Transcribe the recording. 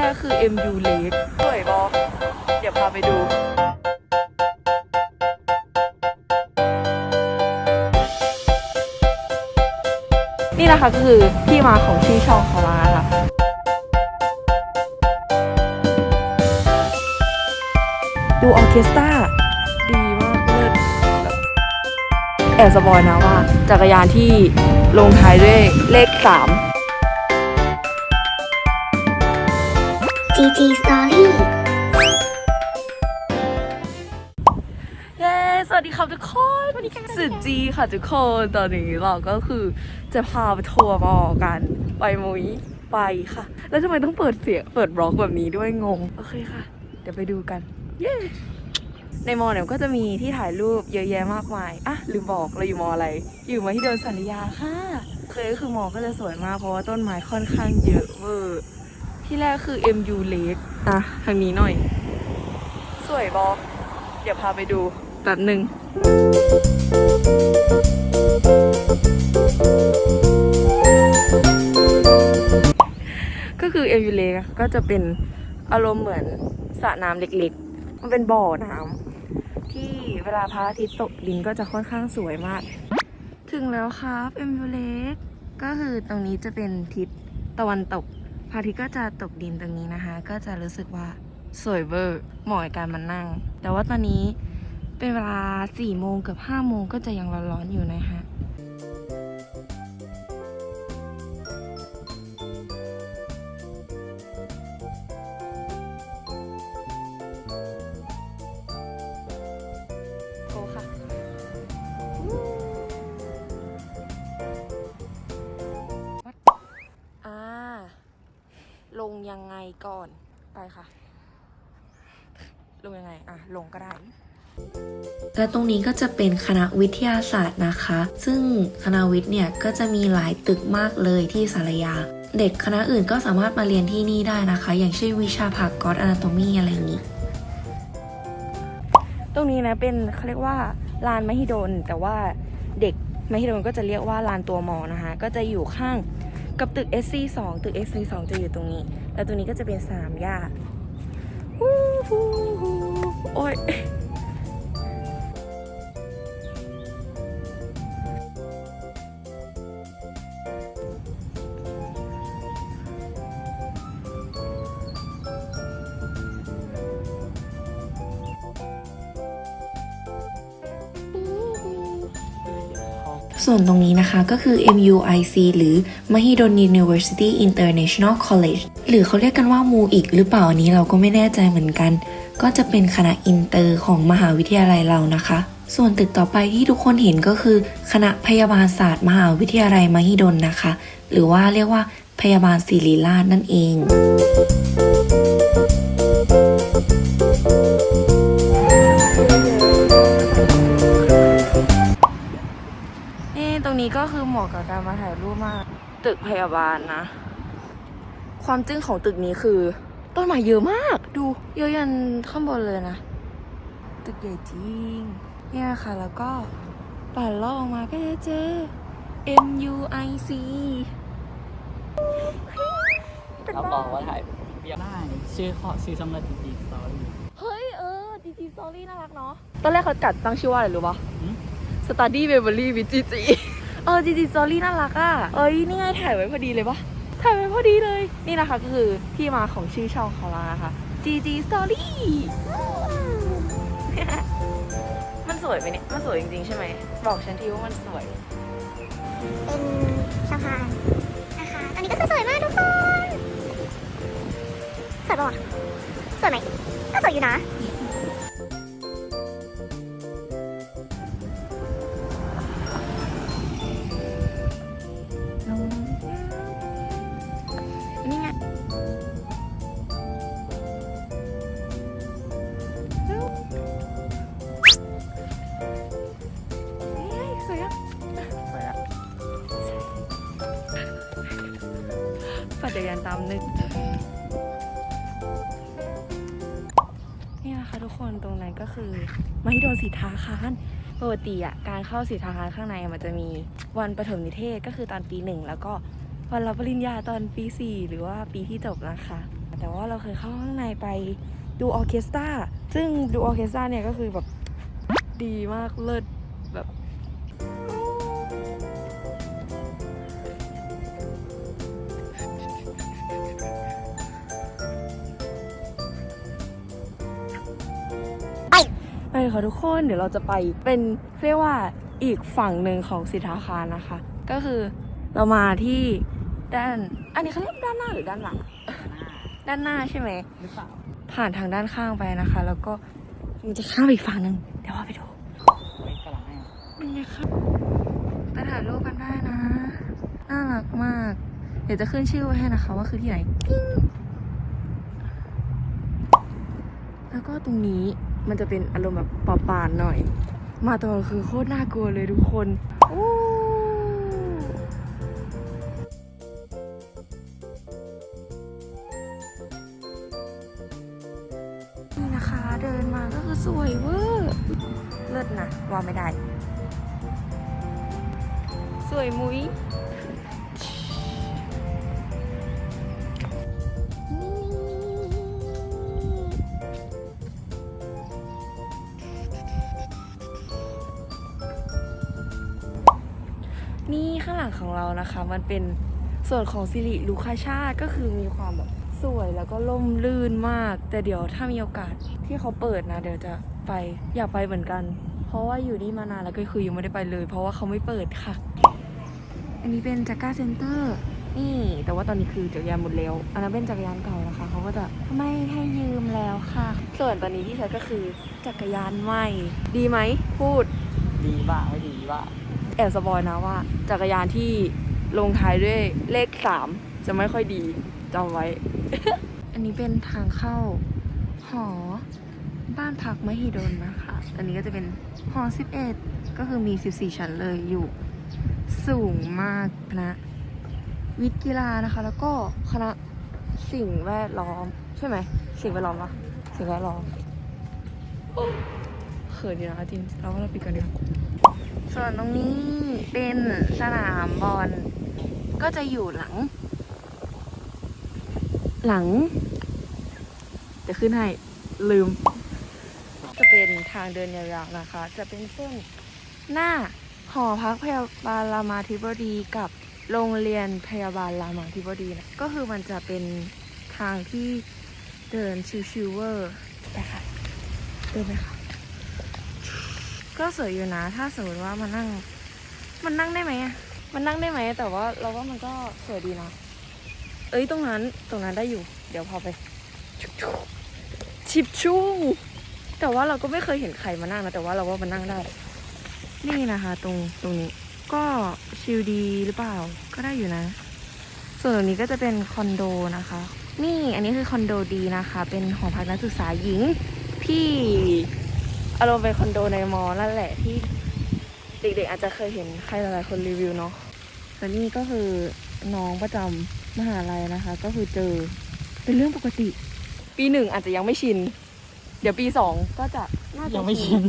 แรกคือ MU Lake สวยบอเดี๋ยวพาไปดูนี่นะคะก็คือที่มาของชื่อช่องของเรานะคะดูออเคสตราดีมากเลิศแบบแอบสปอยนะว่า จักรยานที่ลงท้ายด้วยเลข 3 GG Story เย้ สวัสดีครับทุกคนสวัสดีค่ะสุดจีค่ะทุกคน ตอนนี้เราก็คือจะพาไปทัวร์มอกัน ไปมุ้ยไปค่ะ แล้วทำไมต้องเปิดเสียงเปิดบล็อกแบบนี้ด้วยงง โอเคค่ะ เดี๋ยวไปดูกัน เย้ ในมอเนี่ยก็จะมีที่ถ่ายรูปเยอะแยะมากมาย อะ ลืมบอกเราอยู่มออะไร อยู่มาที่เดินสัญญาค่ะ เคยก็คือมอก็จะสวยมากเพราะว่าต้นไม้ค่อนข้างเยอะเวอร์ ที่แรกคือ MU Lake อะ ทางนี้หน่อย สวยบอกเดี๋ยวพาไปดูแป๊บหนึ่งก็คือเอวิเลกก็จะเป็นอารมณ์เหมือนสระน้ำเล็กๆ มันเป็นบ่อน้ำที่เวลาพระอาทิตย์ตกดินก็จะค่อนข้างสวยมาก ถึงแล้วครับเอวิเลกก็คือตรงนี้จะเป็นทิศตะวันตก พระอาทิตย์ก็จะตกดินตรงนี้นะคะ ก็จะรู้สึกว่าสวยเบอร์เหมาะกับการมานั่ง แต่ว่าตอนนี้เป็นเวลา4โมงเกือบ5โมงก็จะยังร้อนๆอยู่นะคะ ยังไงก่อน ไปค่ะ ลงยังไง อะ ลงก็ได้และตรงนี้ก็จะเป็นคณะวิทยาศาสตร์นะคะ ซึ่งคณะวิทย์เนี่ยก็จะมีหลายตึกมากเลยที่สารยา เด็กคณะอื่นก็สามารถมาเรียนที่นี่ได้นะคะ อย่างเช่นวิชาผักกอดอนาโตมีอะไรอย่างนี้ ตรงนี้นะเป็นเขาเรียกว่าลานมหิดลแต่ว่าเด็กมหิดลก็จะเรียกว่าลานตัวมอนะคะ ก็จะอยู่ข้าง กับตึก SC 2 ตึก SC 2 จะอยู่ตรงนี้ แล้วตรงนี้ก็จะเป็นสนามหญ้าโอ้ย ส่วนตรงนี้นะคะก็คือ MUIC หรือ Mahidol University International College หรือเขาเรียกกันว่ามูอีกหรือเปล่าอันนี้เราก็ไม่แน่ใจเหมือนกัน ก็จะเป็นคณะอินเตอร์ของมหาวิทยาลัยเรานะคะ ส่วนตึกต่อไปที่ทุกคนเห็นก็คือ คณะพยาบาลศาสตร์ มหาวิทยาลัยมหิดลนะคะ หรือว่าเรียกว่าพยาบาลศิริราชนั่นเอง มาะกับการมาถ่ายรูปมาก ตึกพยาบาลนะ ความจึ้งของตึกนี้คือ ต้นไม้เยอะมาก ดูเยอะยันข้างบนเลยนะ ตึกใหญ่จริง เนี่ยค่ะแล้วก็ปั่นลอดออกมาก็จะเจอ MUIC รับรองว่าถ่ายเบียได้ชื่อขอชื่อช่องละจีจีสตอรี่เฮ้ย เออ GG Story น่ารักเนาะตอนแรกเขากัดตั้งชื่อว่าอะไรรู้ปะหืม Study Memory with GG เอ เอ GG Story น่ารักอะเอ้ยนี่ไงถ่ายไว้พอดีเลยปะถ่ายไว้พอดีเลย นี่นะคะก็คือที่มาของชื่อช่องของเรานะคะ GG Story มันสวยไหมเนี่ย มันสวยจริงๆใช่ไหม บอกฉันทีว่ามันสวย เป็นสะพานนะคะ ตอนนี้ก็คือสวยมากทุกคน สวยปะวะสวยไหมก็สวยอยู่นะ ปั่นจักรยานตามนึก นี่นะคะทุกคนตรงนั้นก็คือมหิดลสิทธาคารปกติอะการเข้าสิทธาคารข้างในมันจะมีวันประถมนิเทศก็คือตอนปีหนึ่งแล้วก็วันรับปริญญาตอนปีสี่หรือว่าปีที่จบนะคะ แต่ว่าเราเคยเข้าข้างในไปดูออเคสตราซึ่งดูออเคสตราเนี่ยก็คือแบบดีมากเลิศ ไปเลยค่ะทุกคนเดี๋ยวเราจะไปเป็นเรียกว่าอีกฝั่งหนึ่งของสิทธาคารนะคะ ก็คือเรามาที่ด้าน อันนี้เขาเรียกด้านหน้าหรือด้านหลัง ด้านหน้าใช่ไหมหรือเปล่าผ่านทางด้านข้างไปนะคะ แล้วก็มันจะข้ามไปอีกฝั่งหนึ่งเดี๋ยวว่าไปดูไว้กำลังให้นี่ไงครับไปถ่ายรูปกันได้นะ น่ารักมาก เดี๋ยวจะขึ้นชื่อไว้ให้นะคะว่าคือที่ไหนปิ๊งแล้วก็ตรงนี้ มันจะเป็นอารมณ์แบบป่าๆหน่อย มาตอนกลางคือโคตรน่ากลัวเลยทุกคนนี่นะคะเดินมาก็คือสวยเวอร์เลิศนะว่าไม่ได้ สวยมุ้ยางหลังของเรานะคะ มันเป็นส่วนของสิริลูคาชาติก็คือมีความแบบสวยแล้วก็ล่มลื่นมาก แต่เดี๋ยวถ้ามีโอกาสที่เขาเปิดนะ เดี๋ยวจะไปอยากไปเหมือนกัน เพราะว่าอยู่นี่มานานแล้วก็คือยังไม่ได้ไปเลย เพราะว่าเขาไม่เปิดค่ะ อันนี้เป็นจักรเซ็นเตอร์นี่แต่ว่าตอนนี้คือจักรยานหมดแล้ว อันนั้นเป็นจักรยานเก่านะคะ เขาก็จะไม่ให้ยืมแล้วค่ะ ส่วนตอนนี้ที่ใช้ก็คือจักรยานใหม่ ดีไหมพูด ดีบ้างไม่ดีบ้าง แอบสปอยนะว่า จักรยานที่ลงท้ายด้วยเลขสามจะไม่ค่อยดีจำไว้ อันนี้เป็นทางเข้าหอบ้านพักมหิดลนะคะ อันนี้ก็จะเป็นหอ11 ก็คือมี 14 ชั้นเลยอยู่สูงมากนะวิทย์กีฬานะคะ แล้วก็คณะสิ่งแวดล้อม ใช่ไหม สิ่งแวดล้อมปะสิ่งแวดล้อมเขินดีนะคะจริงเราก็เราปิดกันดีกว่า ส่วนตรงนี้เป็นสนามบอลก็จะอยู่หลัง หลัง จะขึ้นให้ลืม จะเป็นทางเดินยาวๆนะคะ จะเป็นเส้นหน้าหอพักพยาบาลรามาธิบดีกับโรงเรียนพยาบาลรามาธิบดีนะก็คือมันจะเป็นทางที่เดินชิวๆเวอร์ไปค่ะเดินไปค่ะ ก็สวยอยู่นะ ถ้าสมมติว่ามันนั่ง มันนั่งได้ไหมอะมันนั่งได้ไหม แต่ว่าเราว่ามันก็สวยดีนะ เอ้ยตรงนั้นตรงนั้นได้อยู่ เดี๋ยวพอไป ชิบชุ่งแต่ว่าเราก็ไม่เคยเห็นใครมานั่งนะ แต่ว่าเราว่ามันนั่งได้ นี่นะคะ ตรงตรงนี้ ก็ชิลดีหรือเปล่า ก็ได้อยู่นะ ส่วนตรงนี้ก็จะเป็นคอนโดนะคะ นี่อันนี้คือคอนโดดีนะคะ เป็นหอพักนักศึกษาหญิงที่ อารมณ์เป็นคอนโดในมอนั่นแหละที่เด็กๆอาจจะเคยเห็นใครหลายๆคนรีวิวเนาะแต่นี่ก็คือน้องประจำมหาลัยนะคะ ก็คือเจอเป็นเรื่องปกติ ปีหนึ่งอาจจะยังไม่ชิน เดี๋ยวปีสองก็จะน่าจะยังไม่ชิน